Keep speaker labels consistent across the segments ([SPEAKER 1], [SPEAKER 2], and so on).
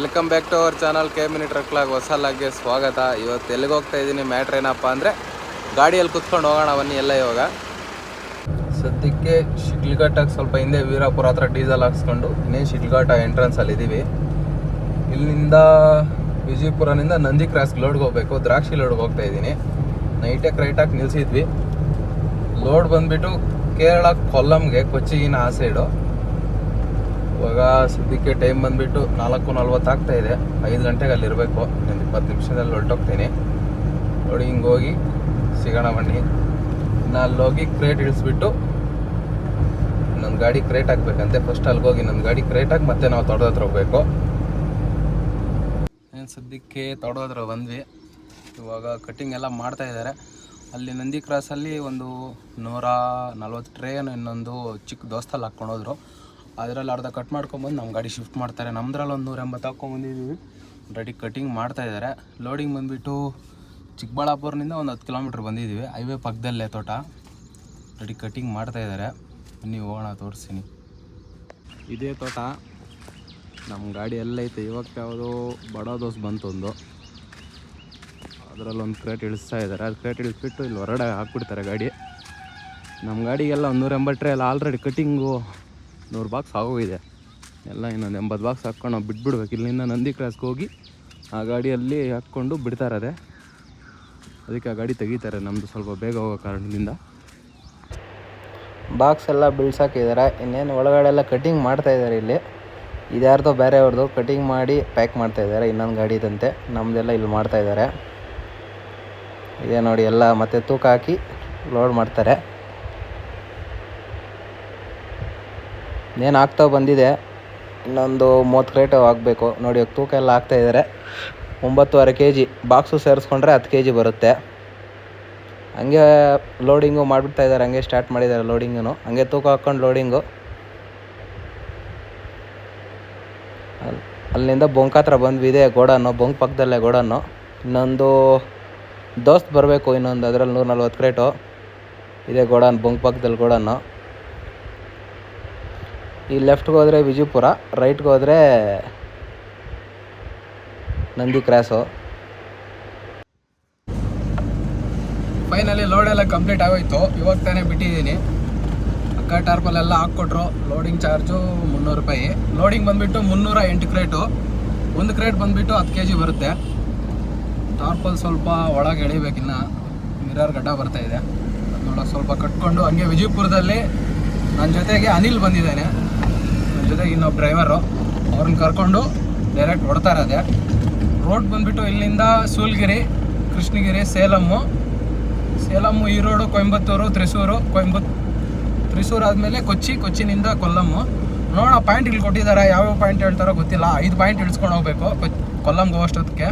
[SPEAKER 1] Welcome back to our channel K mini ಟ್ರಕ್ಲಾಗ್ ಹೊಸ ಲಾಗ್ಗೆ ಸ್ವಾಗತ. ಇವತ್ತು ಎಲ್ಲಿಗೆ ಹೋಗ್ತಾ ಇದ್ದೀನಿ? ಮ್ಯಾಟ್ರ್ ಏನಪ್ಪ ಅಂದರೆ ಗಾಡಿಯಲ್ಲಿ ಕುತ್ಕೊಂಡು ಹೋಗೋಣ ಬನ್ನಿ ಎಲ್ಲ ಇವಾಗ. ಸದ್ಯಕ್ಕೆ ಶಿಡ್ಲಘಟ್ಟಾಗಿ ಸ್ವಲ್ಪ ಹಿಂದೆ ವೀರಾಪುರ ಹತ್ರ ಡೀಸೆಲ್ ಹಾಕ್ಸ್ಕೊಂಡು ಇನ್ನೇ ಶಿಡ್ಲಘಟ್ಟ ಎಂಟ್ರೆನ್ಸಲ್ಲಿ ಇದ್ದೀವಿ ಇಲ್ಲಿಂದ ವಿಜಯಪುರನಿಂದ ನಂದಿ ಕ್ರಾಸ್ ಲೋಡ್ಗೆ ಹೋಗಬೇಕು. ದ್ರಾಕ್ಷಿ ಲೋಡ್ಗೆ ಹೋಗ್ತಾ ಇದ್ದೀನಿ. ನೈಟೇ ಕ್ರೈಟಾಗಿ ನಿಲ್ಸಿದ್ವಿ. ಲೋಡ್ ಬಂದುಬಿಟ್ಟು ಕೇರಳ, ಕೊಲ್ಲಂಗೆ ಕೊಚ್ಚಿಗಿನ ಆ ಸೈಡು ಇವಾಗ ಸದ್ಯಕ್ಕೆ ಟೈಮ್ ಬಂದ್ಬಿಟ್ಟು ನಾಲ್ಕು ನಲ್ವತ್ತು ಆಗ್ತಾ ಇದೆ. ಐದು ಗಂಟೆಗೆ ಅಲ್ಲಿರಬೇಕು. ಇನ್ನೊಂದು ಇಪ್ಪತ್ತು ನಿಮಿಷದಲ್ಲಿ ಹೊರಟೋಗ್ತೀನಿ. ನೋಡಿ ಹಿಂಗೆ ಹೋಗಿ ಸಿಗೋಣ ಬನ್ನಿ. ನಾ ಅಲ್ಲಿ ಹೋಗಿ ಕ್ರೇಟ್ ಇಳಿಸ್ಬಿಟ್ಟು ನನ್ನ ಗಾಡಿ ಕ್ರೇಟ್ ಹಾಕ್ಬೇಕಂತೆ. ಫಸ್ಟ್ ಅಲ್ಲಿಗೆ ಹೋಗಿ ನನ್ನ ಗಾಡಿ ಕ್ರೇಟ್ ಹಾಕಿ, ಮತ್ತೆ ನಾವು ತೊಡದ ಹತ್ರ ಹೋಗ್ಬೇಕು. ಏನು ಸದ್ಯಕ್ಕೆ ಹತ್ರ ಬಂದ್ವಿ. ಇವಾಗ ಕಟ್ಟಿಂಗ್ ಎಲ್ಲ ಮಾಡ್ತಾ ಇದ್ದಾರೆ. ಅಲ್ಲಿ ನಂದಿ ಕ್ರಾಸಲ್ಲಿ ಒಂದು ನೂರ ನಲ್ವತ್ತು ಟ್ರೇನ್ ಇನ್ನೊಂದು ಚಿಕ್ಕ ದೋಸ್ತಲ್ಲಿ ಹಾಕ್ಕೊಂಡು ಹೋದ್ರು. ಅದರಲ್ಲಿ ಅರ್ಧ ಕಟ್ ಮಾಡ್ಕೊಂಬಂದು ನಮ್ಮ ಗಾಡಿ ಶಿಫ್ಟ್ ಮಾಡ್ತಾರೆ. ನಮ್ಮದ್ರಲ್ಲಿ ಒಂದು ನೂರ ಎಂಬತ್ತು ಹಾಕ್ಕೊಂಬಂದಿದ್ದೀವಿ ರೆಡಿ ಮಾಡ್ತಾ ಇದ್ದಾರೆ ಲೋಡಿಂಗ್ ಬಂದುಬಿಟ್ಟು ಚಿಕ್ಕಬಳ್ಳಾಪುರನಿಂದ ಒಂದು ಹತ್ತು ಕಿಲೋಮೀಟ್ರ್ ಬಂದಿದ್ದೀವಿ ಹೈವೇ ಪಕ್ಕದಲ್ಲೇ ತೋಟ. ರೆಡಿ ಕಟಿಂಗ್ ಮಾಡ್ತಾ ಇದ್ದಾರೆ ನೀವು ಹೋಗೋಣ, ತೋರಿಸ್ತೀನಿ. ಇದೇ ತೋಟ. ನಮ್ಮ ಗಾಡಿ ಎಲ್ಲೈತೆ. ಇವಾಗ ಯಾವುದೋ ಬಡ ದೋಸ್ ಬಂತು ಒಂದು ಅದರಲ್ಲಿ ಒಂದು ಕ್ರೇಟ್ ಇಳಿಸ್ತಾ ಇದ್ದಾರೆ ಅದು ಕ್ರೇಟ್ ಇಳಿಸ್ಬಿಟ್ಟು ಇಲ್ಲಿ ಹೊರಡ ಹಾಕ್ಬಿಡ್ತಾರೆ ಗಾಡಿ. ನಮ್ಮ ಗಾಡಿಗೆಲ್ಲ ಒಂದು ನೂರ ಎಂಬತ್ತರೆ ಎಲ್ಲ ಆಲ್ರೆಡಿ ಕಟಿಂಗು ನೂರು ಬಾಕ್ಸ್ ಆಗೋಗಿದೆ. ಎಲ್ಲ ಇನ್ನೊಂದು ಎಂಬತ್ತು ಬಾಕ್ಸ್ ಹಾಕ್ಕೊಂಡು ನಾವು ಬಿಟ್ಬಿಡ್ಬೇಕು. ಇಲ್ಲಿಂದ ನಂದಿ ಕ್ರಾಸ್ಗೆ ಹೋಗಿ ಆ ಗಾಡಿಯಲ್ಲಿ ಹಾಕ್ಕೊಂಡು ಬಿಡ್ತಾರದೆ ಅದಕ್ಕೆ ಆ ಗಾಡಿ ತೆಗಿತಾರೆ. ನಮ್ಮದು ಸ್ವಲ್ಪ ಬೇಗ ಹೋಗೋ ಕಾರಣದಿಂದ. ಬಾಕ್ಸ್ ಎಲ್ಲ ಬಿಳ್ಸಾಕಿದ್ದಾರೆ ಇನ್ನೇನು ಒಳಗಡೆ ಎಲ್ಲ ಕಟಿಂಗ್ ಮಾಡ್ತಾ ಇದ್ದಾರೆ ಇಲ್ಲಿ. ಇದ್ಯಾರ್ದೋ ಬೇರೆಯವ್ರದ್ದು ಕಟಿಂಗ್ ಮಾಡಿ ಪ್ಯಾಕ್ ಮಾಡ್ತಾ ಇದ್ದಾರೆ ಇನ್ನೊಂದು ಗಾಡಿ ಇದಂತೆ ನಮ್ಮದೆಲ್ಲ ಇಲ್ಲಿ ಮಾಡ್ತಾ ಇದ್ದಾರೆ. ಇದೇ ನೋಡಿ, ಎಲ್ಲ ಮತ್ತೆ ತೂಕ ಹಾಕಿ ಲೋಡ್ ಮಾಡ್ತಾರೆ. ಇನ್ನೇನು ಆಗ್ತಾ ಬಂದಿದೆ, ಇನ್ನೊಂದು ಮೂವತ್ತು ಕ್ರೇಟ್ ಆಗಬೇಕು. ನೋಡಿ, ಇವಾಗ ತೂಕ ಎಲ್ಲ ಇದ್ದಾರೆ ಒಂಬತ್ತುವರೆ ಕೆ ಜಿ ಬಾಕ್ಸು ಸೇರಿಸ್ಕೊಂಡ್ರೆ ಹತ್ತು ಕೆ ಜಿ ಬರುತ್ತೆ. ಹಂಗೆ ಲೋಡಿಂಗು ಮಾಡಿಬಿಡ್ತಾ ಇದ್ದಾರೆ ಹಂಗೆ ಸ್ಟಾರ್ಟ್ ಮಾಡಿದ್ದಾರೆ ಲೋಡಿಂಗು ಹಂಗೆ ತೂಕ ಹಾಕ್ಕೊಂಡು ಲೋಡಿಂಗು ಅಲ್- ಅಲ್ಲಿಂದ ಬೊಂಕ್ ಹತ್ರ ಬಂದ್ವಿ ಇದೆ ಗೋಡನ್ನು ಬೊಂಕ್ ಪಕ್ಕದಲ್ಲೇ ಗೋಡನ್ನು ಇನ್ನೊಂದು ದೋಸ್ತ್ ಬರಬೇಕು, ಇನ್ನೊಂದು ಅದರಲ್ಲಿ ನೂರ ನಲ್ವತ್ತು ಕ್ರೇಟು ಇದೆ ಗೋಡನ್ ಬೊಂಕ್ ಪಕ್ಕದಲ್ಲಿ ಗೋಡನ್ನು ಈ ಲೆಫ್ಟ್ಗೆ ಹೋದರೆ ವಿಜಯಪುರ ರೈಟ್ಗೆ ಹೋದರೆ ನಂದಿ ಕ್ರಾಸು. ಫೈನಲಿ ಲೋಡ್ ಎಲ್ಲ ಕಂಪ್ಲೀಟ್ ಆಗೋಯ್ತು. ಇವಾಗ ತಾನೇ ಬಿಟ್ಟಿದ್ದೀನಿ. ಅಕ್ಕ ಟಾರ್ಪಲ್ ಎಲ್ಲ ಹಾಕ್ಕೊಟ್ರು. ಲೋಡಿಂಗ್ ಚಾರ್ಜು ಮುನ್ನೂರು ರೂಪಾಯಿ. ಲೋಡಿಂಗ್ ಬಂದುಬಿಟ್ಟು ಮುನ್ನೂರ ಎಂಟು ಕ್ರೇಟು ಒಂದು ಕ್ರೇಟ್ ಬಂದುಬಿಟ್ಟು ಹತ್ತು ಕೆ ಜಿ ಬರುತ್ತೆ ಟಾರ್ಪಲ್ ಸ್ವಲ್ಪ ಒಳಗೆ ಎಳಿಬೇಕಿನ್ನ ಮಿರರ್ ಗಡ್ಡ ಬರ್ತಾ ಇದೆ. ಅದನ್ನೊಳಗೆ ಸ್ವಲ್ಪ ಕಟ್ಕೊಂಡು, ಹಂಗೆ ವಿಜಯಪುರದಲ್ಲಿ ನನ್ನ ಜೊತೆಗೆ ಅನಿಲ್ ಬಂದಿದ್ದಾನೆ. ಜೊತೆಗೆ ಇನ್ನೊಬ್ಬ ಡ್ರೈವರು ಅವ್ರನ್ನ ಕರ್ಕೊಂಡು ಡೈರೆಕ್ಟ್ ಹೊಡ್ತಾ ಅದೇ ರೋಡ್ ಬಂದುಬಿಟ್ಟು ಇಲ್ಲಿಂದ ಸೂಲ್ಗಿರಿ ಕೃಷ್ಣಗಿರಿ ಸೇಲಮ್ಮು ಸೇಲಮ್ಮು ಈರೋಡು ಕೊಯಂಬತ್ತೂರು ತ್ರಿಸೂರು ಕೊಯಂಬತ್ ತ್ರಿಸೂರು ಆದಮೇಲೆ ಕೊಚ್ಚಿ, ಕೊಚ್ಚಿನಿಂದ ಕೊಲ್ಲಮ್ಮು ನೋಡೋಣ ಪಾಯಿಂಟ್ ಇಲ್ಲಿ ಕೊಟ್ಟಿದ್ದಾರೆ ಯಾವ್ಯಾವ ಪಾಯಿಂಟ್ ಹೇಳ್ತಾರೋ ಗೊತ್ತಿಲ್ಲ. ಐದು ಪಾಯಿಂಟ್ ಇಳಿಸ್ಕೊಂಡು ಹೋಗ್ಬೇಕು ಕೊಲ್ಲಮ್ಗೆ ಹೋಗೋಷ್ಟೊತ್ತಿಗೆ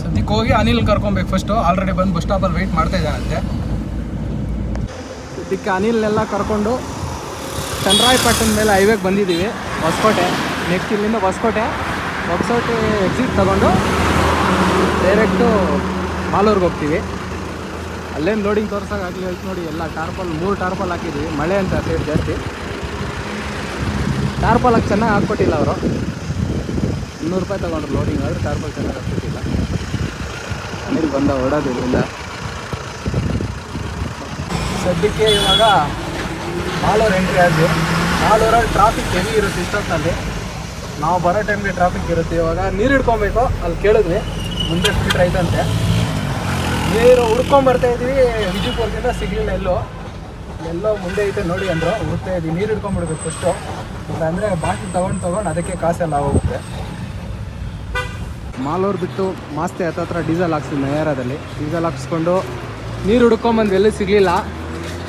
[SPEAKER 1] ಸದ್ಯಕ್ಕೆ ಹೋಗಿ ಅನಿಲ್ ಕರ್ಕೊಬೇಕು ಫಸ್ಟು ಆಲ್ರೆಡಿ ಬಂದು ಬಸ್ ಸ್ಟಾಪಲ್ಲಿ ವೆಯ್ಟ್ ಮಾಡ್ತಾ ಇದ್ದಾನಂತೆ. ಸದ್ಯಕ್ಕೆ ಅನಿಲ್ನೆಲ್ಲ ಕರ್ಕೊಂಡು ಚಂದ್ರಾಯಪಟ್ಟಣದ ಮೇಲೆ ಹೈವೇಗೆ ಬಂದಿದ್ದೀವಿ. ಹೊಸಕೋಟೆ. ನೆಕ್ಸ್ಟ್ ಇಲ್ಲಿಂದ ಹೊಸಕೋಟೆ. ಹೊಸಕೋಟೆ ಎಕ್ಸಿಟ್ ತಗೊಂಡು ಡೈರೆಕ್ಟು ಮಾಲೂರ್ಗೆ ಹೋಗ್ತೀವಿ. ಅಲ್ಲೇನು ಲೋಡಿಂಗ್ ತೋರ್ಸೋಕ್ಕಾಗಲಿ ಹೇಳ್ತು ನೋಡಿ ಎಲ್ಲ ಟಾರ್ಪಲ್ ಮೂರು ಟಾರ್ಪಲ್ ಹಾಕಿದ್ದೀವಿ. ಮಳೆ ಅಂತ ಸೇರಿ ಜಾಸ್ತಿ. ಟಾರ್ಪಲ್ ಹಾಕಿ ಚೆನ್ನಾಗಿ ಹಾಕ್ಕೊಟ್ಟಿಲ್ಲ ಅವರು. ಇನ್ನೂರು ರೂಪಾಯಿ ತೊಗೊಂಡ್ರು ಲೋಡಿಂಗ್ ಆದರೆ ಟಾರ್ಪಲ್ ಚೆನ್ನಾಗಿ ಹಾಕ್ಕೊಟ್ಟಿಲ್ಲ. ನೀರು ಬಂದ ಹೊಡೋದು ಸದ್ಯಕ್ಕೆ ಇವಾಗ ಮಾಲೂರು ಎಂಟ್ರಿ ಆದ್ವಿ ಮಾಲೂರಲ್ಲಿ ಟ್ರಾಫಿಕ್ ಹೆವಿ ಇರುತ್ತೆ ಇಷ್ಟೊತ್ತಲ್ಲಿ? ನಾವು ಬರೋ ಟೈಮ್ಗೆ ಟ್ರಾಫಿಕ್ ಇರುತ್ತೆ. ಇವಾಗ ನೀರು ಹಿಡ್ಕೊಬೇಕು, ಅಲ್ಲಿ ಕೇಳಿದ್ವಿ. ಮುಂದೆ ಫಿಲ್ಟ್ರ್ ಐತಂತೆ. ನೀರು ಹುಡ್ಕೊಂಬರ್ತಾ ಇದ್ವಿ. ವಿಜಯಪುರದಿಂದ ಸಿಗಲಿಲ್ಲ ಎಲ್ಲೋ. ಎಲ್ಲೋ ಮುಂದೆ ಐತೆ ನೋಡಿ ಅಂದರು. ಹುಡುಕ್ತಾ ಇದ್ವಿ. ನೀರು ಹಿಡ್ಕೊಂಬಿಡ್ಬೇಕು ಫಸ್ಟು ಅಂದರೆ ಬಾಟ್ಲಿ ತೊಗೊಂಡು ತೊಗೊಂಡು ಅದಕ್ಕೆ ಕಾಸೆಲ್ಲ ಹೋಗುತ್ತೆ. ಮಾಲೂರು ಬಿಟ್ಟು ಮಾಸ್ತಿ ಹತ್ತತ್ರ ಡೀಸೆಲ್ ಹಾಕ್ಸಿದ್ವಿ ನಯಾರದಲ್ಲಿ ಡೀಸೆಲ್ ಹಾಕ್ಸ್ಕೊಂಡು ನೀರು ಹುಡ್ಕೊಂಬಂದು ಎಲ್ಲೂ ಸಿಗಲಿಲ್ಲ.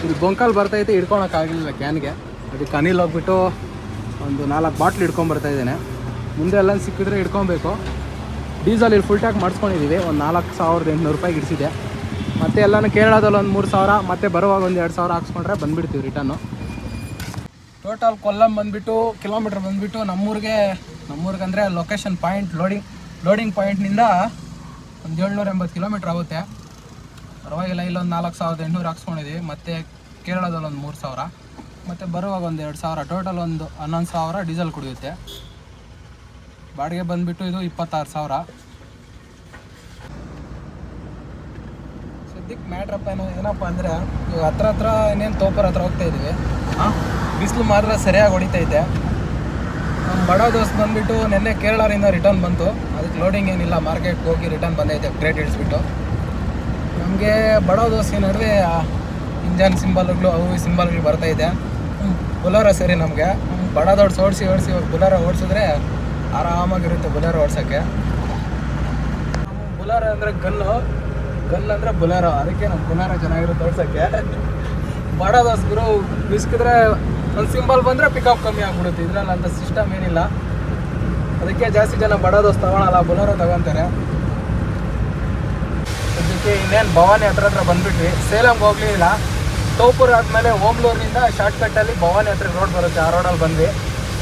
[SPEAKER 1] ಇಲ್ಲಿ ಬೊಂಕಲ್ ಬರ್ತೈತೆ ಹಿಡ್ಕೊಳಕ್ಕಾಗಲಿಲ್ಲ ಕ್ಯಾನ್ಗೆ. ಅದಕ್ಕೆ ಅನಿಲ್ ಹೋಗ್ಬಿಟ್ಟು ಒಂದು ನಾಲ್ಕು ಬಾಟ್ಲ್ ಹಿಡ್ಕೊಂಬರ್ತಾ ಇದ್ದೇನೆ. ಮುಂದೆ ಎಲ್ಲ ಸಿಕ್ಕಿದ್ರೆ ಹಿಡ್ಕೊಬೇಕು. ಡೀಸೆಲ್ ಇಲ್ಲಿ ಫುಲ್ ಟ್ಯಾಕ್ ಮಾಡಿಸ್ಕೊಂಡಿದ್ದೀವಿ ಒಂದು ನಾಲ್ಕು ಸಾವಿರದ ಎಂಟುನೂರು ರೂಪಾಯಿ ಇಡಿಸಿದೆ ಮತ್ತೆ ಎಲ್ಲನೂ ಕೇರಳದಲ್ಲಿ ಒಂದು ಮೂರು ಸಾವಿರ, ಮತ್ತೆ ಬರುವಾಗ ಒಂದು ಎರಡು ಸಾವಿರ ಹಾಕ್ಸ್ಕೊಂಡ್ರೆ ಬಂದುಬಿಡ್ತೀವಿ ರಿಟರ್ನು ಟೋಟಲ್ ಕೊಲ್ಲಂ ಬಂದುಬಿಟ್ಟು ಕಿಲೋಮೀಟ್ರ್ ಬಂದುಬಿಟ್ಟು ನಮ್ಮೂರಿಗೆ ನಮ್ಮೂರಿಗೆ ಅಂದರೆ ಲೊಕೇಶನ್ ಪಾಯಿಂಟ್ ಲೋಡಿಂಗ್ ಲೋಡಿಂಗ್ ಪಾಯಿಂಟ್ನಿಂದ ಒಂದು ಏಳ್ನೂರ ಎಂಬತ್ತು ಕಿಲೋಮೀಟ್ರ್ ಆಗುತ್ತೆ. ಪರವಾಗಿಲ್ಲ, ಇಲ್ಲೊಂದು ನಾಲ್ಕು ಸಾವಿರದ ಎಂಟುನೂರು ಹಾಕ್ಸ್ಕೊಂಡಿದ್ದೀವಿ ಮತ್ತು ಕೇರಳದಲ್ಲಿ ಒಂದು ಮೂರು ಸಾವಿರ. ಮತ್ತು ಬರುವಾಗ ಒಂದು ಎರಡು ಸಾವಿರ. ಟೋಟಲ್ ಒಂದು ಹನ್ನೊಂದು ಸಾವಿರ ಡೀಸೆಲ್ ಕುಡಿಯುತ್ತೆ. ಬಾಡಿಗೆ ಬಂದುಬಿಟ್ಟು ಇದು ಇಪ್ಪತ್ತಾರು ಸಾವಿರ. ಸದ್ಯಕ್ಕೆ ಮ್ಯಾಟ್ರಪ್ಪ ಏನು ಏನಪ್ಪ ಅಂದರೆ, ಇವಾಗ ಹತ್ರ ಹತ್ರ ಇನ್ನೇನು ತೋಪರ್ ಹತ್ರ ಹೋಗ್ತಾ ಇದ್ದೀವಿ ಬಿಸಿಲು ಮಾತ್ರ ಸರಿಯಾಗಿ ಹೊಡಿತೈತೆ ನಮ್ಮ ಬಡ ದೋಸ್ತ್ ಬಂದ್ಬಿಟ್ಟು ನಿನ್ನೆ ಕೇರಳದಿಂದ ರಿಟರ್ನ್ ಬಂತು. ಅದಕ್ಕೆ ಲೋಡಿಂಗ್ ಏನಿಲ್ಲ ಮಾರ್ಕೆಟ್ಗೆ ಹೋಗಿ ರಿಟರ್ನ್ ಬಂದೈತೆ ಗ್ರೇಟ್ ಇಳಿಸ್ಬಿಟ್ಟು. ನಮಗೆ ಬಡ ದೋಸೆ ನಡುವೆ ಇಂಜನ್ ಸಿಂಬಲ್ಗಳು ಅವು ಸಿಂಬಲ್ಗಳು ಬರ್ತೈತೆ ಬುಲೋರ ಸರಿ ನಮಗೆ. ಬಡ ದೊಡ್ಡ ಓಡಿಸಿ ಓಡಿಸಿ ಇವಾಗ ಬುಲೋರ ಓಡಿಸಿದ್ರೆ ಆರಾಮಾಗಿರುತ್ತೆ ಬುಲೋರ ಓಡ್ಸೋಕ್ಕೆ. ಬುಲಾರ ಅಂದರೆ ಗಲ್ಲು ಗಲ್ ಅಂದರೆ ಬುಲಾರೋ. ಅದಕ್ಕೆ ನಮ್ಮ ಬುಲಾರ ಚೆನ್ನಾಗಿರುತ್ತೆ ಓಡ್ಸೋಕ್ಕೆ. ಬಡ ದೋಸ್ಗರು ಬಿಸ್ಕಿದ್ರೆ ಒಂದು ಸಿಂಬಲ್ ಬಂದರೆ ಪಿಕಪ್ ಕಮ್ಮಿ ಆಗ್ಬಿಡುತ್ತೆ. ಇದರಲ್ಲಿ ಅಂತ ಸಿಸ್ಟಮ್ ಏನಿಲ್ಲ. ಅದಕ್ಕೆ ಜಾಸ್ತಿ ಜನ ಬಡ ದೋಸ್ ತೊಗೊಳಲ್ಲ ಬುಲಾರೋ ತಗೊಂತಾರೆ. ಅದಕ್ಕೆ ಇನ್ನೇನು ಭವಾನಿ ಹತ್ರ ಹತ್ರ ಬಂದ್ಬಿಟ್ವಿ. ಸೇಲಂಗೆ ಹೋಗ್ಲಿಲ್ಲ. ಟೋಪುರ್ ಆದಮೇಲೆ ಓಮ್ಲೂರಿನಿಂದ ಶಾರ್ಟ್ಕಟ್ಟಲ್ಲಿ ಭವಾನಿ ಹತ್ರ ರೋಡ್ ಬರುತ್ತೆ. ಆ ರೋಡಲ್ಲಿ ಬಂದ್ವಿ.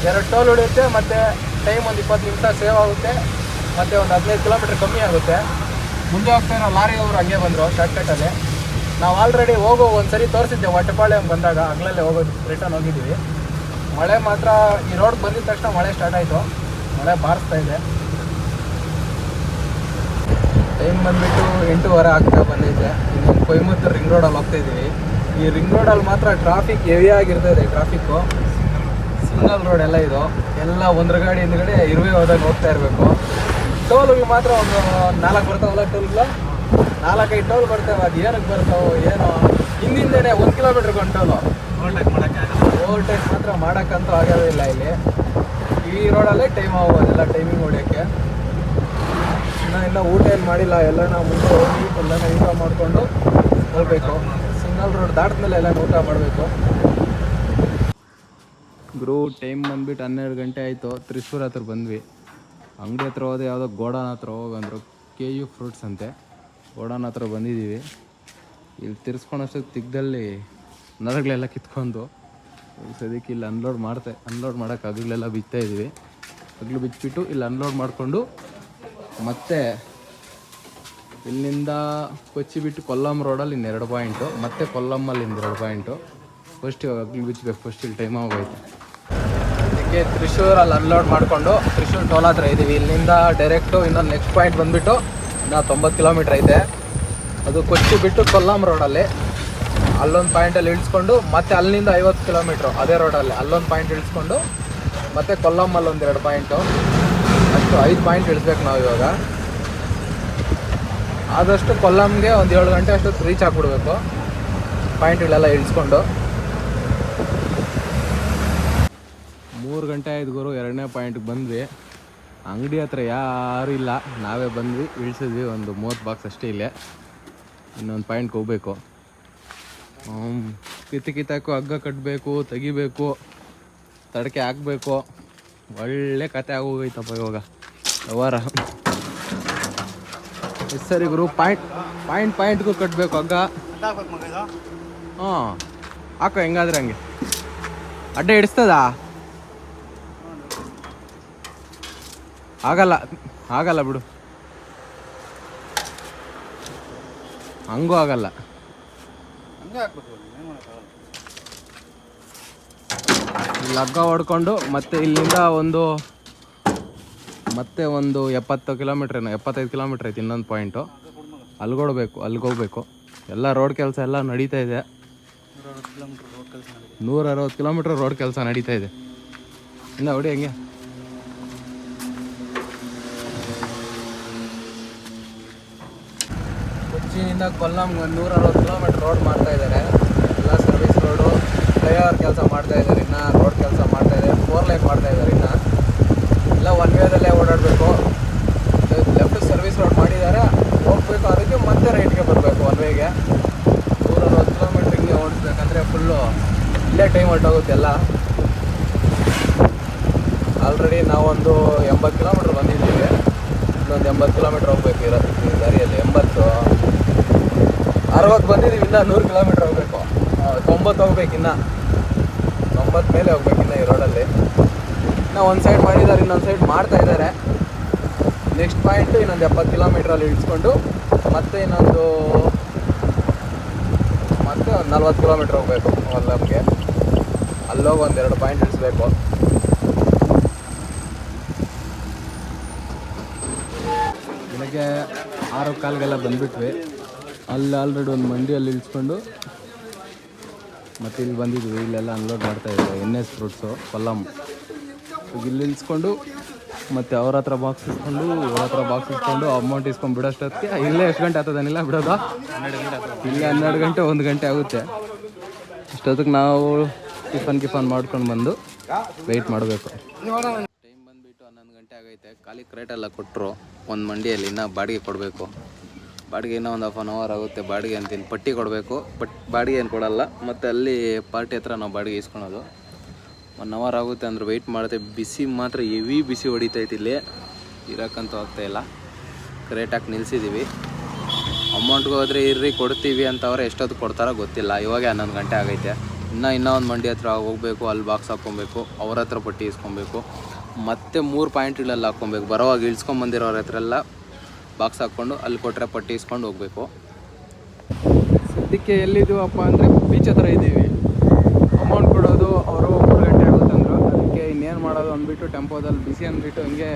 [SPEAKER 1] ಎರಡು ಟೋಲ್ ಉಳಿಯುತ್ತೆ, ಮತ್ತು ಟೈಮ್ ಒಂದು ಇಪ್ಪತ್ತು ನಿಮಿಷ ಸೇವ್ ಆಗುತ್ತೆ. ಮತ್ತು ಒಂದು ಹದಿನೈದು ಕಿಲೋಮೀಟ್ರ್ ಕಮ್ಮಿ ಆಗುತ್ತೆ. ಮುಂದೆ ಹೋಗ್ತಾ ಇರೋ ಲಾರಿ ಅವರು ಹಂಗೆ ಬಂದರು ಶಾರ್ಟ್ಕಟ್ಟಲ್ಲಿ. ನಾವು ಆಲ್ರೆಡಿ ಹೋಗೋ ಒಂದು ಸರಿ ತೋರಿಸಿದ್ದೆ, ವಟ್ಟಪಾಳ್ಯಂ ಬಂದಾಗ. ಹಗ್ಲಲ್ಲೇ ಹೋಗೋದು. ರಿಟರ್ನ್ ಹೋಗಿದ್ದೀವಿ ಮಳೆ ಮಾತ್ರ, ಈ ರೋಡ್ ಬಂದಿದ ತಕ್ಷಣ ಮಳೆ ಸ್ಟಾರ್ಟ್ ಆಯಿತು. ಮಳೆ ಬಾರಿಸ್ತಾ ಇದೆ. ಟೈಮ್ ಬಂದ್ಬಿಟ್ಟು ಎಂಟೂವರೆ ಆಗ್ತಾ ಬಂದಿದೆ. ಇನ್ನೊಂದು ಕೊಯಮತ್ತೂರು ರಿಂಗ್ ರೋಡಲ್ಲಿ ಹೋಗ್ತಾ ಇದ್ದೀವಿ ಈ ರಿಂಗ್ ರೋಡಲ್ಲಿ ಮಾತ್ರ ಟ್ರಾಫಿಕ್ ಹೆವಿ ಆಗಿರ್ತದೆ ಟ್ರಾಫಿಕ್ಕು ಸಿಂಗಲ್ ರೋಡ್ ಎಲ್ಲ ಇದು. ಎಲ್ಲ ಒಂದ್ರ ಗಾಡಿ ಹಿಂದ್ಗಡೆ ಇರುವೆ ಹೋದಾಗ ಹೋಗ್ತಾ ಇರಬೇಕು. ಟೋಲ್ಗಳು ಮಾತ್ರ ಒಂದು ನಾಲ್ಕು ಬರ್ತಾವಲ್ಲ ಟೋಲ್ಗಳು ನಾಲ್ಕೈದು ಟೋಲ್ ಬರ್ತಾವೆ. ಅದು ಏನಕ್ಕೆ ಬರ್ತಾವೋ ಏನೋ. ಹಿಂದಿಂದನೇ ಒಂದು ಕಿಲೋಮೀಟ್ರ್ಗೆ ಒಂದು ಟೋಲು ಓವರ್ಟೇಕ್ ಮಾತ್ರ ಮಾಡೋಕ್ಕಂತೂ ಆಗೋದಿಲ್ಲ ಇಲ್ಲಿ ಈ ರೋಡಲ್ಲೇ ಟೈಮ್ ಆಗೋದೆಲ್ಲ ಟೈಮಿಂಗ್ ಹೊಡಿಯೋಕ್ಕೆ. ಇನ್ನು ಇಲ್ಲ ಊಟ ಏನು ಮಾಡಿಲ್ಲ ಎಲ್ಲ ನಾವು ಮುಂದೆ ಹೋಗಿ ಎಲ್ಲನ ಊಟ ಮಾಡಿಕೊಂಡು ಹೋಗಬೇಕು. ಸಿಂಗಲ್ ರೋಡ್ ದಾಟಿದ್ಮೇಲೆ ಎಲ್ಲ ಊಟ ಮಾಡಬೇಕು. ಗುರು ಟೈಮ್ ಬಂದ್ಬಿಟ್ಟು ಹನ್ನೆರಡು ಗಂಟೆ ಆಯಿತು. ತ್ರಿಶೂರ್ ಹತ್ರ ಬಂದ್ವಿ. ಅಂಗಡಿ ಹತ್ರ ಹೋದೆ, ಯಾವುದೋ ಗೋಡಾನ್ ಹತ್ರ ಹೋಗಂದ್ರು. ಕೆ ಯು ಫ್ರೂಟ್ಸ್ ಅಂತೆ. ಗೋಡಾನ್ ಹತ್ರ ಬಂದಿದ್ದೀವಿ ಇಲ್ಲಿ ತಿರ್ಸ್ಕೊಂಡಷ್ಟು ತಿಗ್ದಲ್ಲಿ ನರಗಳೆಲ್ಲ ಕಿತ್ಕೊಂಡು ಸದ್ಯಕ್ಕೆ ಇಲ್ಲಿ ಅನ್ಲೋಡ್ ಮಾಡ್ತೆ ಅನ್ಲೋಡ್ ಮಾಡೋಕ್ಕೆ ಹಗಲೆಲ್ಲ ಬಿತ್ತಾ ಇದ್ದೀವಿ ಹಗ್ಲು ಬಿಚ್ಚಿಬಿಟ್ಟು ಇಲ್ಲಿ ಅನ್ಲೋಡ್ ಮಾಡಿಕೊಂಡು ಮತ್ತೆ ಇಲ್ಲಿಂದ ಕೊಚ್ಚಿ ಬಿಟ್ಟು ಕೊಲ್ಲಂ ರೋಡಲ್ಲಿ ಇನ್ನೆರಡು ಪಾಯಿಂಟು ಮತ್ತೆ ಕೊಲ್ಲಮ್ಮಲ್ಲಿ ಇನ್ನೆರಡು ಪಾಯಿಂಟು ಫಸ್ಟ್ ಅಗ್ಲಿ ಬಿಚ್ಚಬೇಕು ಫಸ್ಟ್ ಇಲ್ಲಿ ಟೈಮ್ ಆಗೋಯ್ತು ಅದಕ್ಕೆ ತ್ರಿಶೂರಲ್ಲಿ ಅನ್ಲೋಡ್ ಮಾಡಿಕೊಂಡು ತ್ರಿಶೂರ್ ಟೋಲ್ ಹತ್ರ ಇದ್ದೀವಿ ಇಲ್ಲಿಂದ ಡೈರೆಕ್ಟು ಇನ್ನೊಂದು ನೆಕ್ಸ್ಟ್ ಪಾಯಿಂಟ್ ಬಂದುಬಿಟ್ಟು ಇನ್ನೂ ತೊಂಬತ್ತು ಕಿಲೋಮೀಟ್ರ್ ಐತೆ. ಅದು ಕೊಚ್ಚಿ ಬಿಟ್ಟು ಕೊಲ್ಲಂ ರೋಡಲ್ಲಿ ಅಲ್ಲೊಂದು ಪಾಯಿಂಟಲ್ಲಿ ಇಳಿಸ್ಕೊಂಡು ಮತ್ತೆ ಅಲ್ಲಿಂದ ಐವತ್ತು ಕಿಲೋಮೀಟ್ರು ಅದೇ ರೋಡಲ್ಲಿ ಅಲ್ಲೊಂದು ಪಾಯಿಂಟ್ ಇಳಿಸ್ಕೊಂಡು ಮತ್ತೆ ಕೊಲ್ಲಮ್ಮಲ್ಲಿ ಒಂದೆರಡು ಪಾಯಿಂಟು ಅಷ್ಟು ಐದು ಪಾಯಿಂಟ್ ಇಳಿಸ್ಬೇಕು ನಾವು ಇವಾಗ. ಆದಷ್ಟು ಕೊಲ್ಲಂಗೆ ಒಂದು ಏಳು ಗಂಟೆ ಅಷ್ಟು ರೀಚ್ ಆಗಿಬಿಡ್ಬೇಕು ಪಾಯಿಂಟ್ಗಳೆಲ್ಲ ಇಳಿಸ್ಕೊಂಡು. ಮೂರು ಗಂಟೆ ಆಯ್ತು ಗುರು, ಎರಡನೇ ಪಾಯಿಂಟ್ಗೆ ಬಂದ್ವಿ. ಅಂಗಡಿ ಹತ್ರ ಯಾರೂ ಇಲ್ಲ. ನಾವೇ ಬಂದ್ವಿ, ಇಳಿಸಿದ್ವಿ. ಒಂದು ಮೂವತ್ತು ಬಾಕ್ಸ್ ಅಷ್ಟೇ ಇಲ್ಲೇ. ಇನ್ನೊಂದು ಪಾಯಿಂಟ್ಗೆ ಹೋಗ್ಬೇಕು. ಕಿತ್ತು ಕಿತ್ತಾಕು, ಹಗ್ಗ ಕಟ್ಟಬೇಕು ತೆಗಿಬೇಕು, ತಡಕೆ ಹಾಕ್ಬೇಕು. ಒಳ್ಳೆ ಕತೆ ಆಗೋಗೈತಪ್ಪ ಇವಾಗ. ವ್ಯವಹಾರ. ಸರಿ ಗುರು ಪಾಯಿಂಟ್ ಪಾಯಿಂಟ್, ಪಾಯಿಂಟ್ಗೂ ಕಟ್ಟಬೇಕು ಹಗ್ಗ. ಹಾಂ. ಹಾಕೋ, ಹೆಂಗಾದ್ರೆ ಹಂಗೆ. ಅಡ್ಡ ಹಿಡಿಸ್ತದಾ? ಆಗಲ್ಲ ಆಗಲ್ಲ ಬಿಡು. ಹಂಗೂ ಆಗಲ್ಲ. ಇಲ್ಲಿ ಹಗ್ಗ ಹೊಡ್ಕೊಂಡು ಮತ್ತೆ ಇಲ್ಲಿಂದ ಒಂದು ಮತ್ತೆ ಒಂದು ಎಪ್ಪತ್ತು ಕಿಲೋಮೀಟ್ರ್ ಏನೋ, ಎಪ್ಪತ್ತೈದು ಕಿಲೋಮೀಟ್ರ್ ಐತೆ ಇನ್ನೊಂದು ಪಾಯಿಂಟು ಅಲ್ಗೋಡ್ಬೇಕು, ಅಲ್ಗೋಗ್ಬೇಕು. ಎಲ್ಲ ರೋಡ್ ಕೆಲಸ ಎಲ್ಲ ನಡೀತಾ ಇದೆ. ನೂರ ಅರವತ್ತು ಕಿಲೋಮೀಟ್ರ್ ರೋಡ್ ಕೆಲಸ ನಡೀತಾ ಇದೆ. ಇನ್ನು ಹೊಡಿ ಹೆಂಗೆ. ಕೊಚ್ಚಿನಿಂದ ಕೊಲ್ಲಂಗೆ ಒಂದು ನೂರ ಅರವತ್ತು ಕಿಲೋಮೀಟ್ರ್ ರೋಡ್ ಮಾಡ್ತಾ ಇದ್ದಾರೆ. ಫ್ಲೈಓವರ್ ಕೆಲಸ ಮಾಡ್ತಾ ಇದ್ದಾರೆ ಇನ್ನು ರೋಡ್ ಕೆಲಸ ಮಾಡ್ತಾ ಇದ್ದಾರೆ ಫೋರ್ ಲೈನ್ ಮಾಡ್ತಾ ಇದ್ದಾರೆ ಇನ್ನು. ಎಲ್ಲ ಒನ್ ವೇದಲ್ಲೇ ಓಡಾಡಬೇಕು. ಲೆಫ್ಟ್ ಸರ್ವಿಸ್ ರೋಡ್ ಮಾಡಿದ್ದಾರೆ ಹೋಗ್ಬೇಕು ಅದಕ್ಕೆ ಮತ್ತೆ ರೈಟ್ಗೆ ಬರಬೇಕು ಒನ್ ವೇಗೆ ನೂರ ಅರವತ್ತು ಕಿಲೋಮೀಟ್ರ್ ಹಿಂಗೆ ಓಡಿಸ್ಬೇಕಂದ್ರೆ ಫುಲ್ಲು ಇಲ್ಲೇ ಟೈಮ್ ಹೊರ್ಟೋಗುತ್ತೆ ಎಲ್ಲ. ಆಲ್ರೆಡಿ ನಾವೊಂದು ಎಂಬತ್ತು ಕಿಲೋಮೀಟ್ರ್ ಬಂದಿದ್ದೀವಿ. ಇನ್ನೊಂದು ಎಂಬತ್ತು ಕಿಲೋಮೀಟ್ರ್ ಹೋಗ್ಬೇಕು ಇರೋ ದಾರಿಯಲ್ಲಿ, ಎಂಬತ್ತು. ಅರವತ್ತು ಬಂದಿದ್ದೀವಿ, ಇನ್ನೂ ನೂರು ಕಿಲೋಮೀಟ್ರ್ ಹೋಗ್ಬೇಕು. ತೊಂಬತ್ತು ಹೋಗ್ಬೇಕು ಇನ್ನು. ತೊಂಬತ್ತು ಮೇಲೆ ಹೋಗ್ಬೇಕಿನ್ನ ಈ ರೋಡಲ್ಲಿ ನಾವು ಒಂದು ಸೈಡ್ ಮಾಡಿದ್ದಾರೆ, ಇನ್ನೊಂದು ಸೈಡ್ ಮಾಡ್ತಾ ಇದ್ದಾರೆ. ನೆಕ್ಸ್ಟ್ ಪಾಯಿಂಟು ಇನ್ನೊಂದು ಎಪ್ಪತ್ತು ಕಿಲೋಮೀಟ್ರಲ್ಲಿ ಇಳಿಸ್ಕೊಂಡು ಮತ್ತೆ ಇನ್ನೊಂದು ಮತ್ತೆ ಒಂದು ನಲ್ವತ್ತು ಕಿಲೋಮೀಟ್ರ್ ಹೋಗ್ಬೇಕು ಹೊಲ್ಲಮ್ಗೆ ಅಲ್ಲೋಗಿ ಒಂದು ಎರಡು ಪಾಯಿಂಟ್ ಇಳಿಸ್ಬೇಕು. ಬೆಳಗ್ಗೆ ಆರು ಕಾಲ್ಗೆಲ್ಲ ಬಂದ್ಬಿಟ್ವಿ. ಅಲ್ಲಿ ಆಲ್ರೆಡಿ ಒಂದು ಮಂಡಿಯಲ್ಲಿ ಇಳಿಸ್ಕೊಂಡು ಮತ್ತು ಇಲ್ಲಿ ಬಂದಿದ್ವಿ, ಇಲ್ಲೆಲ್ಲ ಅನ್ಲೋಡ್ ಮಾಡ್ತಾ ಇದ್ದಾರೆ ಎನ್ ಎಸ್ ಫ್ರೂಟ್ಸು ಈಗ ಇಲ್ಲಿ ನಿಲ್ಸ್ಕೊಂಡು, ಮತ್ತು ಅವ್ರ ಹತ್ರ ಬಾಕ್ಸ್ ಇಸ್ಕೊಂಡು ಅವ್ರ ಹತ್ರ ಬಾಕ್ಸ್ ಇಸ್ಕೊಂಡು ಅಮೌಂಟ್ ಇಸ್ಕೊಂಡು ಬಿಡೋಷ್ಟೊತ್ತಿಗೆ ಇಲ್ಲೇ ಎಷ್ಟು ಗಂಟೆ ಆಗ್ತದನಿಲ್ಲ ಬಿಡೋದು? ಇಲ್ಲೇ ಹನ್ನೆರಡು ಗಂಟೆ, ಒಂದು ಗಂಟೆ ಆಗುತ್ತೆ. ಅಷ್ಟೊತ್ತಿಗೆ ನಾವು ಟಿಫನ್ ಗಿಫನ್ ಮಾಡ್ಕೊಂಡು ಬಂದು ವೆಯ್ಟ್ ಮಾಡಬೇಕು. ಟೈಮ್ ಬಂದುಬಿಟ್ಟು ಹನ್ನೊಂದು ಗಂಟೆ ಆಗೈತೆ. ಖಾಲಿ ಕ್ರೇಟೆಲ್ಲ ಕೊಟ್ಟರು ಒಂದು ಮಂಡಿಯಲ್ಲಿ ಇನ್ನೂ ಬಾಡಿಗೆ ಕೊಡಬೇಕು. ಬಾಡಿಗೆ ಇನ್ನೂ ಒಂದು ಹಾಫ್ ಆನ್ ಅವರ್ ಆಗುತ್ತೆ ಬಾಡಿಗೆ ಅಂತೀನಿ ಪಟ್ಟಿ ಕೊಡಬೇಕು. ಬಟ್ ಬಾಡಿಗೆ ಏನು ಕೊಡಲ್ಲ. ಮತ್ತು ಅಲ್ಲಿ ಪಾರ್ಟಿ ಹತ್ರ ನಾವು ಬಾಡಿಗೆ ಇಸ್ಕೊಳೋದು. ಒನ್ ಅವರ್ ಆಗುತ್ತೆ ಅಂದ್ರೆ ವೆಯ್ಟ್ ಮಾಡುತ್ತೆ ಬಿಸಿ ಮಾತ್ರ ಹೆವಿ ಬಿಸಿ ಹೊಡಿತೈತೆ ಇಲ್ಲಿ. ಇರೋಕ್ಕಂತೂ ಇಲ್ಲ. ಕರೆಕ್ಟಾಗಿ ನಿಲ್ಸಿದ್ದೀವಿ ಅಮೌಂಟ್ಗೆ ಹೋದರೆ ಇರ್ರಿ, ಕೊಡ್ತೀವಿ ಅಂತ ಅವ್ರು ಎಷ್ಟೊತ್ತು ಕೊಡ್ತಾರೋ ಗೊತ್ತಿಲ್ಲ. ಇವಾಗ ಹನ್ನೊಂದು ಗಂಟೆ ಆಗೈತೆ. ಇನ್ನೂ ಇನ್ನೂ ಒಂದು ಮಂಡಿ ಹತ್ರ ಹೋಗಬೇಕು, ಅಲ್ಲಿ ಬಾಕ್ಸ್ ಹಾಕ್ಕೊಬೇಕು, ಅವ್ರ ಹತ್ರ ಪಟ್ಟಿ ಇಸ್ಕೊಬೇಕು. ಮತ್ತೆ ಮೂರು ಪಾಯಿಂಟ್ಗಳೆಲ್ಲ ಹಾಕ್ಕೊಬೇಕು. ಬರೋವಾಗ ಇಳಿಸ್ಕೊಂಬಂದಿರೋರ ಹತ್ರ ಎಲ್ಲ ಬಾಕ್ಸ್ ಹಾಕ್ಕೊಂಡು ಅಲ್ಲಿ ಕೊಟ್ಟರೆ ಪಟ್ಟಿ ಇಸ್ಕೊಂಡು ಹೋಗಬೇಕು. ಸದ್ಯಕ್ಕೆ ಎಲ್ಲಿದ್ದೀವಪ್ಪ ಅಂದರೆ ಬೀಚ್ ಹತ್ರ ಇದ್ದೀವಿ. ಅಮೌಂಟ್ ಕೊಡೋದು ಅವರು ಮೂರು ಗಂಟೆ ಆಗುತ್ತೆ ಅಂದರು ಅದಕ್ಕೆ ಇನ್ನೇನು ಮಾಡೋದು ಅಂದ್ಬಿಟ್ಟು ಟೆಂಪೋದಲ್ಲಿ ಬಿಸಿ ಅಂದ್ಬಿಟ್ಟು ಹಿಂಗೆ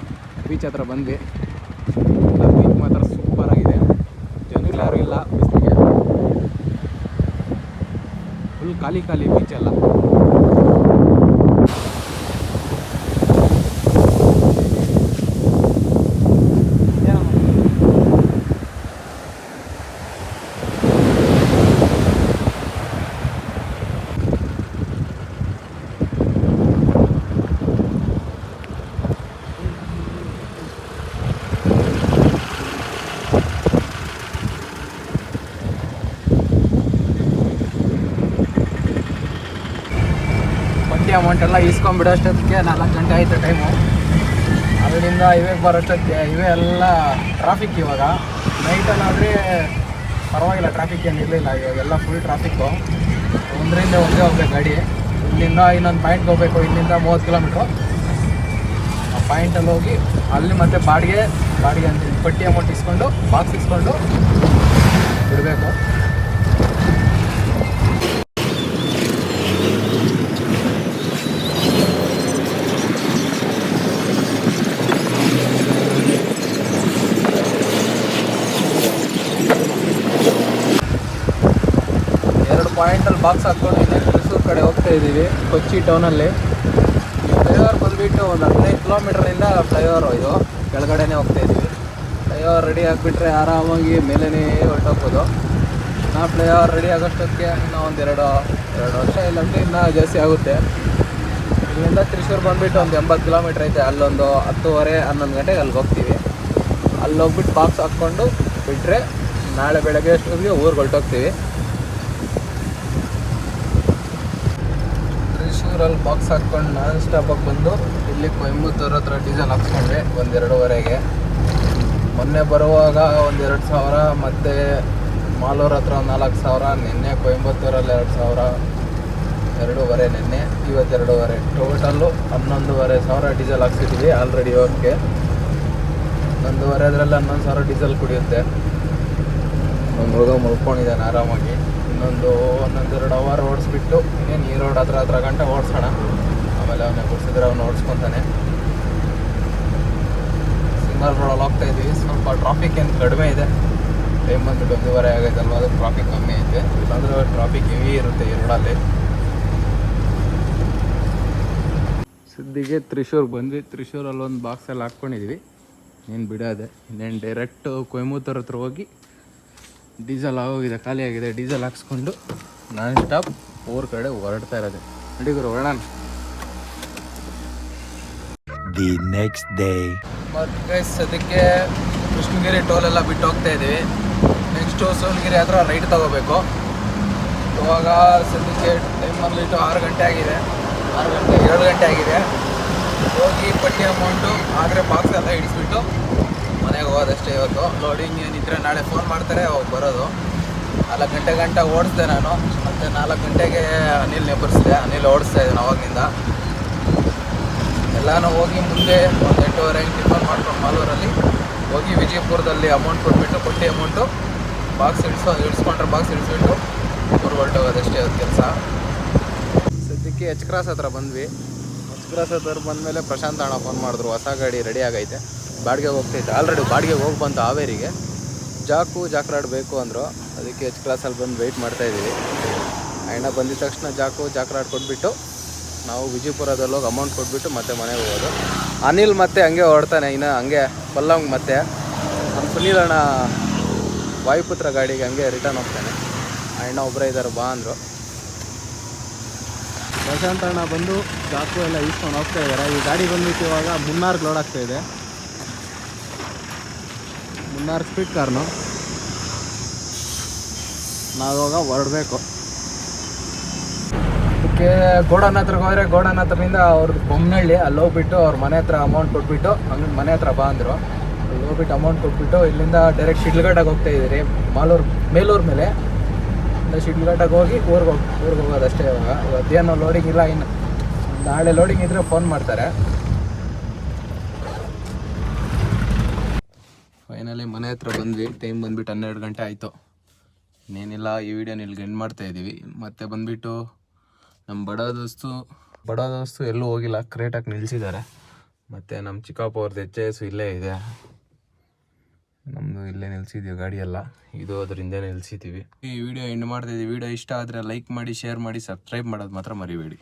[SPEAKER 1] ಬೀಚ್ ಹತ್ರ ಬಂದ್ವಿ. ಬೀಚ್ ಮಾತ್ರ ಸೂಪರ್ ಆಗಿದೆ. ಜನಗಳು ಯಾರು ಇಲ್ಲ ಬಿಸಿಲಿಗೆ. ಫುಲ್ ಖಾಲಿ ಖಾಲಿ ಬೀಚ್ ಬಡ್ಡಿ ಅಮೌಂಟ್ ಎಲ್ಲ ಇಸ್ಕೊಂಡ್ಬಿಡೋಷ್ಟೊತ್ತಿಗೆ ನಾಲ್ಕು ಗಂಟೆ ಆಯಿತು ಟೈಮು ಅದರಿಂದ ಇವೇ ಬರೋಷ್ಟೊತ್ತಿಗೆ ಇವೇ ಎಲ್ಲ ಟ್ರಾಫಿಕ್ ಇವಾಗ. ನೈಟಲ್ಲಾದರೆ ಪರವಾಗಿಲ್ಲ ಟ್ರಾಫಿಕ್ ಏನು ಇರಲಿಲ್ಲ ಇವಾಗೆಲ್ಲ ಫುಲ್ ಟ್ರಾಫಿಕ್ಕು ಒಂದರಿಂದ ಒಂದೇ ಹೋಗ್ಬೇಕು ಗಾಡಿ. ಇಲ್ಲಿಂದ ಇನ್ನೊಂದು ಪಾಯಿಂಟ್ಗೆ ಹೋಗ್ಬೇಕು, ಇಲ್ಲಿಂದ ಮೂವತ್ತು ಕಿಲೋಮೀಟ್ರು ಆ ಪಾಯಿಂಟಲ್ಲಿ ಹೋಗಿ ಅಲ್ಲಿ ಮತ್ತೆ ಬಾಡಿಗೆ ಬಾಡಿಗೆ ಅಂತ ಪಟ್ಟಿ ಅಮೌಂಟ್ ಇಸ್ಕೊಂಡು ಬಾಕ್ಸ್ ಇಸ್ಕೊಂಡು ಬಿಡಬೇಕು. ಪಾಯಿಂಟಲ್ಲಿ ಬಾಕ್ಸ್ ಹಾಕ್ಕೊಂಡು ಇನ್ನೇನು ಮೈಸೂರು ಕಡೆ ಹೋಗ್ತಾ ಇದ್ದೀವಿ. ಕೊಚ್ಚಿ ಟೌನಲ್ಲಿ. ಫ್ಲೈಓವರ್ ಬಂದುಬಿಟ್ಟು ಒಂದು ಹದಿನೈದು ಕಿಲೋಮೀಟ್ರಿಂದ ಫ್ಲೈಓವರ್ ಇದು. ಕೆಳಗಡೆನೇ ಹೋಗ್ತಾ ಇದ್ದೀವಿ. ಫ್ಲೈಓವರ್ ರೆಡಿ ಆಗಿಬಿಟ್ರೆ ಆರಾಮಾಗಿ ಮೇಲೇ ಹೊರಟೋಗ್ಬೋದು. ನಾ ಫ್ಲೈಓವರ್ ರೆಡಿ ಆಗೋಷ್ಟೊತ್ತಿಗೆ ಇನ್ನೂ ಒಂದು ಎರಡು ಎರಡು ವರ್ಷ ಇಲ್ಲಾಂದ್ರೆ ಇನ್ನೂ ಜಾಸ್ತಿ ಆಗುತ್ತೆ. ಇಲ್ಲಿಂದ ತ್ರಿಶೂರು ಬಂದುಬಿಟ್ಟು ಒಂದು ಎಂಬತ್ತು ಕಿಲೋಮೀಟ್ರ್ ಐತೆ. ಅಲ್ಲೊಂದು ಹತ್ತುವರೆ, ಹನ್ನೊಂದು ಗಂಟೆಗೆ ಅಲ್ಲಿಗೆ ಹೋಗ್ತೀವಿ. ಅಲ್ಲಿ ಹೋಗ್ಬಿಟ್ಟು ಬಾಕ್ಸ್ ಹಾಕ್ಕೊಂಡು ಬಿಟ್ಟರೆ ನಾಳೆ ಬೆಳಗ್ಗೆ ಅಷ್ಟೊತ್ತಿಗೆ ಊರಿಗೆ ಹೊರಟೋಗ್ತೀವಿ. ತ್ರಿಶೂರಲ್ಲಿ ಬಾಕ್ಸ್ ಹಾಕ್ಕೊಂಡು ನಾನ್ ಸ್ಟಾಪಾಗಿ ಬಂದು ಇಲ್ಲಿ ಕೊಯಂಬತ್ತೂರ್ ಹತ್ರ ಡೀಸೆಲ್ ಹಾಕ್ಸ್ಕೊಂಡ್ವಿ ಒಂದು ಎರಡೂವರೆಗೆ. ಮೊನ್ನೆ ಬರುವಾಗ ಒಂದೆರಡು ಸಾವಿರ, ಮತ್ತು ಮಾಲೂರ್ ಹತ್ರ ಒಂದು ನಾಲ್ಕು ಸಾವಿರ, ನಿನ್ನೆ ಕೊಯಂಬತ್ತೂರಲ್ಲಿ ಎರಡು ಸಾವಿರ, ಎರಡೂವರೆ ನಿನ್ನೆ ಇವತ್ತೆರಡೂವರೆ ಟೋಟಲ್ಲು ಹನ್ನೊಂದುವರೆ ಸಾವಿರ ಡೀಸೆಲ್ ಹಾಕ್ಸಿದ್ವಿ ಆಲ್ರೆಡಿ ಓಕೆ ಒಂದೂವರೆ ಅದರಲ್ಲಿ ಹನ್ನೊಂದು ಸಾವಿರ ಡೀಸೆಲ್ ಕುಡಿಯುತ್ತೆ. ಒಂದು ಹುಡುಗ ಮಲ್ಕೊಂಡಿದ್ದಾನೆ ಆರಾಮಾಗಿ. ಇನ್ನೊಂದು ಒಂದೊಂದೆರಡು ಅವರ್ ಓಡಿಸ್ಬಿಟ್ಟು ಇನ್ನೇನು ಈ ರೋಡ್ ಹತ್ರ ಹತ್ರ ಗಂಟೆ ಓಡಿಸೋಣ. ಆಮೇಲೆ ಅವನೇ ಗುಡಿಸಿದ್ರೆ ಅವ್ನು ಓಡಿಸ್ಕೊತಾನೆ. ಸಿಂಗಲ್ ರೋಡಲ್ಲಿ ಹೋಗ್ತಾ ಇದ್ದೀವಿ ಸ್ವಲ್ಪ ಟ್ರಾಫಿಕ್ ಏನು ಕಡಿಮೆ ಇದೆ. ಟೈಮ್ ಬಂದ್ಬಿಟ್ಟು ಒಂದೂವರೆ ಆಗೈತಲ್ವ ಅದು ಟ್ರಾಫಿಕ್ ಕಮ್ಮಿ ಐತೆ. ಇಲ್ಲಾಂದ್ರೆ ಟ್ರಾಫಿಕ್ ಹೆವಿ ಇರುತ್ತೆ ಈ ರೋಡಲ್ಲಿ ಸುದ್ದಿಗೆ ತ್ರಿಶೂರ್ ಬಂದ್ವಿ. ತ್ರಿಶೂರಲ್ಲಿ ಒಂದು ಬಾಕ್ಸಲ್ಲಿ ಹಾಕ್ಕೊಂಡಿದ್ವಿ. ನೀನು ಬಿಡೋದೆ. ಇನ್ನೇನು ಡೈರೆಕ್ಟು ಕೊಯಮತ್ತೂರ್ ಹತ್ರ ಹೋಗಿ ಡೀಸೆಲ್ ಆಗೋಗಿದೆ ಖಾಲಿಯಾಗಿದೆ ಆಗಿದೆ ಡೀಸೆಲ್ ಹಾಕ್ಸ್ಕೊಂಡು ನಾನ್ ಸ್ಟಾಪ್ ಊರ ಕಡೆ ಹೊರಡ್ತಾ ಇರೋದೆ. ಹುಡುಗರು ಹೊರಡೋಣ.
[SPEAKER 2] ದಿ ನೆಕ್ಸ್ಟ್ ಡೇ
[SPEAKER 1] ಮತ್ತು ಸದ್ಯಕ್ಕೆ ಕೃಷ್ಣಗಿರಿ ಟೋಲ್ ಎಲ್ಲ ಬಿಟ್ಟು ಹೋಗ್ತಾ ಇದ್ದೀವಿ ನೆಕ್ಸ್ಟು ಸೋಲಗಿರಿ ಹತ್ರ ರೈಟ್ ತಗೋಬೇಕು. ಇವಾಗ ಸದ್ಯಕ್ಕೆ ಟೈಮ್ ಬಂದ್ಬಿಟ್ಟು ಆರು ಗಂಟೆ ಆಗಿದೆ. ಆರು ಗಂಟೆ ಎರಡು ಗಂಟೆ ಆಗಿದೆ. ಹೋಗಿ ಪಟ್ಟಿ ಅಮೌಂಟು ಆದರೆ ಬಾಕ್ಸ್ ಎಲ್ಲ ಇಡಿಸ್ಬಿಟ್ಟು ಮನೆಗೆ ಹೋಗೋದಷ್ಟೇ ಇವತ್ತು. ಲೋಡಿಂಗ್ ಏನಿದ್ರೆ ನಾಳೆ ಫೋನ್ ಮಾಡ್ತಾರೆ, ಅವಾಗ ಬರೋದು. ನಾಲ್ಕು ಗಂಟೆ ಗಂಟೆ ಓಡಿಸ್ದೆ ನಾನು. ಮತ್ತು ನಾಲ್ಕು ಗಂಟೆಗೆ ಅನಿಲ್ ನೆಬ್ಬರಿಸಿದೆ ಅನಿಲ್ ಓಡಿಸ್ತಾ ಇದ್ದಾನೆ ಅವಾಗಿಂದ. ಎಲ್ಲಾನು ಹೋಗಿ ಮುಂದೆ ಒಂದು ಎಂಟೂವರೆ ಟಿಫನ್ ಮಾಡ್ಕೊಂಡು ಮಾಲೂರಲ್ಲಿ ಹೋಗಿ ವಿಜಯಪುರದಲ್ಲಿ ಅಮೌಂಟ್ ಕೊಟ್ಬಿಟ್ಟು, ಕೊಟ್ಟಿ ಅಮೌಂಟು ಬಾಕ್ಸ್ ಇಳಿಸೋ, ಇಳಿಸ್ಕೊಂಡ್ರೆ ಬಾಕ್ಸ್ ಇಳಿಸ್ಬಿಟ್ಟು ಊರು ಹೊರಟೋಗೋದಷ್ಟೇ ಅದು ಕೆಲಸ. ಸದ್ಯಕ್ಕೆ ಎಚ್ ಕ್ರಾಸ್ ಹತ್ರ ಬಂದ್ವಿ. ಎಚ್ ಕ್ರಾಸ್ ಹತ್ರ ಬಂದಮೇಲೆ ಪ್ರಶಾಂತ್ ಅಣ್ಣ ಫೋನ್ ಮಾಡಿದ್ರು. ಹೊಸ ಗಾಡಿ ರೆಡಿ ಆಗೈತೆ. ಬಾಡಿಗೆ ಹೋಗ್ತೈತೆ ಆಲ್ರೆಡಿ ಬಾಡಿಗೆ ಹೋಗಿ ಬಂತು ಹಾವೇರಿಗೆ. ಜಾಕು, ಜಾಕ್ರಾಡ್ ಬೇಕು ಅಂದರು. ಅದಕ್ಕೆ ಎಚ್ ಕ್ಲಾಸಲ್ಲಿ ಬಂದು ವೆಯ್ಟ್ ಮಾಡ್ತಾ ಇದ್ದೀವಿ. ಅಣ್ಣ ಬಂದಿದ ತಕ್ಷಣ ಜಾಕು, ಜಾಕ್ರಾಡ್ ಕೊಟ್ಬಿಟ್ಟು ನಾವು ವಿಜಯಪುರದಲ್ಲಿ ಹೋಗಿ ಅಮೌಂಟ್ ಕೊಟ್ಬಿಟ್ಟು ಮತ್ತೆ ಮನೆಗೆ ಹೋಗೋದು. ಅನಿಲ್ ಮತ್ತೆ ಹಂಗೆ ಹೊರಡ್ತಾನೆ. ಇನ್ನು ಹಂಗೆ ಪಲ್ಲಂಗ್ ಮತ್ತೆ ನಮ್ಮ ಸುನೀಲ್ ಅಣ್ಣ ವಾಯುಪುತ್ರ ಗಾಡಿಗೆ ಹಂಗೆ ರಿಟರ್ನ್ ಹೋಗ್ತಾನೆ. ಅಣ್ಣ ಒಬ್ಬರೇ ಇದ್ದಾರೆ ಬಾ ಅಂದರು. ಪ್ರಶಾಂತ್ ಅಣ್ಣ ಬಂದು ಜಾಕು ಎಲ್ಲ ಈಸ್ಕೊಂಡು ಹೋಗ್ತಾ ಇದ್ದಾರೆ ಈ ಗಾಡಿ ಬಂದ್ಬಿಟ್ಟು ಇವಾಗ ಮುನ್ನಾರ್ಗೆ ಲೋಡ್ ಆಗ್ತಾ ಮುನ್ನಾರ್ ಸ್ಪೀಡ್ ಕಾರ್ನು. ನಾವಾಗ ಹೊರಡಬೇಕು. ಅದಕ್ಕೆ ಗೋಡನ್ ಹತ್ರಕ್ಕೆ ಹೋದರೆ ಗೋಡನ್ ಹತ್ರದಿಂದ ಅವ್ರದ್ದು ಬೊಮ್ಮನಹಳ್ಳಿ ಅಲ್ಲಿ ಹೋಗ್ಬಿಟ್ಟು ಅವ್ರ ಮನೆ ಹತ್ರ ಅಮೌಂಟ್ ಕೊಟ್ಬಿಟ್ಟು, ಹಂಗೆ ಮನೆ ಹತ್ರ ಬಾ ಅಂದರು. ಅಲ್ಲಿ ಹೋಗ್ಬಿಟ್ಟು ಅಮೌಂಟ್ ಕೊಟ್ಬಿಟ್ಟು ಇಲ್ಲಿಂದ ಡೈರೆಕ್ಟ್ ಶಿಡ್ಲಘಟ್ಟಗೆ ಹೋಗ್ತಾ ಇದ್ದೀರಿ. ಮಾಲೂರು, ಮೇಲೂರು ಮೇಲೆ. ಶಿಡ್ಲಘಟ್ಟಗೆ ಹೋಗಿ ಊರಿಗೆ ಹೋಗಿ, ಊರಿಗೆ ಹೋಗೋದಷ್ಟೇ ಇವಾಗ. ಇವತ್ತೇನು ಲೋಡಿಂಗ್ ಇಲ್ಲ, ಇನ್ನು ನಾಳೆ ಲೋಡಿಂಗ್ ಇದ್ದರೆ ಫೋನ್ ಮಾಡ್ತಾರೆ ಫೈನಲಿ ಮನೆ ಹತ್ರ ಬಂದ್ವಿ ಟೈಮ್ ಬಂದ್ಬಿಟ್ಟು ಹನ್ನೆರಡು ಗಂಟೆ ಆಯಿತು. ಇನ್ನೇನಿಲ್ಲ, ಈ ವಿಡಿಯೋನ ಇಲ್ಲಿ ಎಂಡ್ ಮಾಡ್ತಾ ಇದ್ದೀವಿ ಮತ್ತೆ ಬಂದ್ಬಿಟ್ಟು ನಮ್ಮ ಬಡ ದೋಸ್ತು ಬಡ ದೋಸ್ತು ಎಲ್ಲೂ ಹೋಗಿಲ್ಲ ಕ್ರೇಟಾಗಿ ನಿಲ್ಲಿಸಿದ್ದಾರೆ ಮತ್ತು ನಮ್ಮ ಚಿಕ್ಕಪ್ಪ ಅವ್ರದ್ದು ಎಚ್ ಎಸ್ ಇಲ್ಲೇ ಇದೆ. ನಮ್ಮದು ಇಲ್ಲೇ ನಿಲ್ಸಿದ್ದೀವಿ ಗಾಡಿ ಎಲ್ಲ. ಇದು ಅದರಿಂದ ನಿಲ್ಲಿಸಿದ್ದೀವಿ ನಿಲ್ಸಿದ್ದೀವಿ ಈ ವಿಡಿಯೋ ಎಂಡ್ ಮಾಡ್ತಾ ವಿಡಿಯೋ ಇಷ್ಟ ಆದರೆ ಲೈಕ್ ಮಾಡಿ ಶೇರ್ ಮಾಡಿ ಸಬ್ಸ್ಕ್ರೈಬ್ ಮಾಡೋದು ಮಾತ್ರ ಮರಿಬೇಡಿ.